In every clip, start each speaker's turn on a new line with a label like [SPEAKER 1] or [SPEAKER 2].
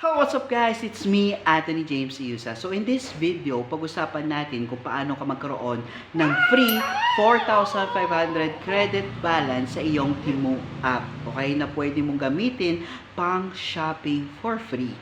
[SPEAKER 1] Hello, what's up guys? It's me, Anthony James Iusa. So in this video, pag-usapan natin kung paano ka magkaroon ng free 4,500 credit balance sa iyong Temu app. Okay? Na pwede mong gamitin pang shopping for free.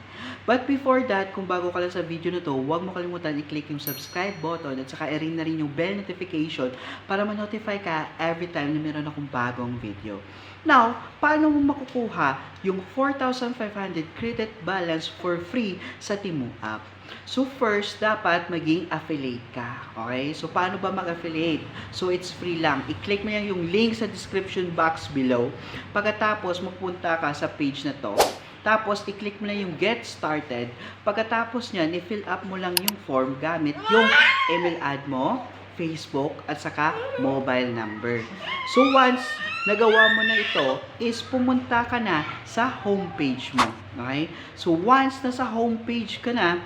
[SPEAKER 1] But before that, kung bago ka lang sa video na to, huwag mo kalimutan i-click yung subscribe button at saka i-ring na rin yung bell notification para ma-notify ka every time na meron akong bagong video. Now, paano mo makukuha yung 4,500 credit balance for free sa Temu app? So first, dapat maging affiliate ka. Okay? So paano ba mag-affiliate? So it's free lang. I-click mo yan yung link sa description box below. Pagkatapos, mapunta ka sa page na to. Tapos, i-click mo na yung get started. Pagkatapos nyan, i-fill up mo lang yung form gamit yung email ad mo, Facebook, at saka mobile number. So, once nagawa mo na ito, is pumunta ka na sa homepage mo. Okay? So, once nasa homepage ka na,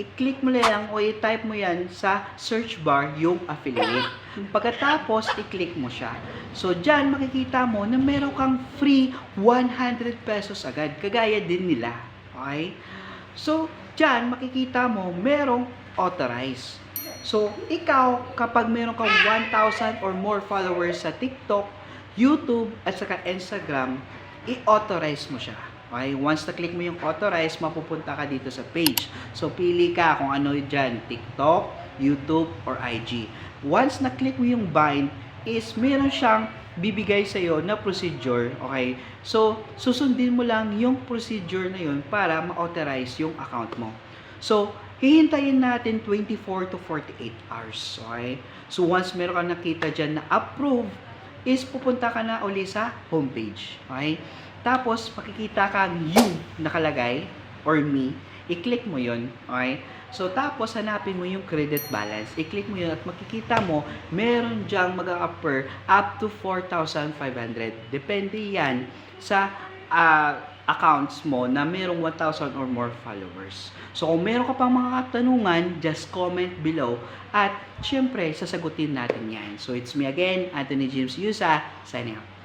[SPEAKER 1] i-click mo lang o i-type mo yan sa search bar yung affiliate. Pagkatapos, i-click mo siya. So, dyan makikita mo na meron kang free 100 pesos agad. Kagaya din nila. Okay? So, dyan makikita mo merong authorize. So, ikaw, kapag meron kang 1,000 or more followers sa TikTok, YouTube, at saka Instagram, i-authorize mo siya. Okay? Once na-click mo yung authorize, mapupunta ka dito sa page. So, pili ka kung ano dyan, TikTok, YouTube, or IG. Once na-click mo yung bind, is meron siyang bibigay sa iyo na procedure, okay? So, susundin mo lang yung procedure na yun para ma-authorize yung account mo. So, hihintayin natin 24 to 48 hours, okay? So, once meron kang nakita dyan na approve, is pupunta ka na uli sa homepage, okay? Tapos, makikita kang you nakalagay, or me, i-click mo yon okay? So, tapos, hanapin mo yung credit balance. I-click mo yun at makikita mo, meron dyang mag-upper up to 4,500. Depende yan sa ah, accounts mo na merong 1,000 or more followers. So, kung meron ka pang mga katanungan, just comment below at syempre, sasagutin natin yan. So, it's me again, Anthony James Yusa, signing out.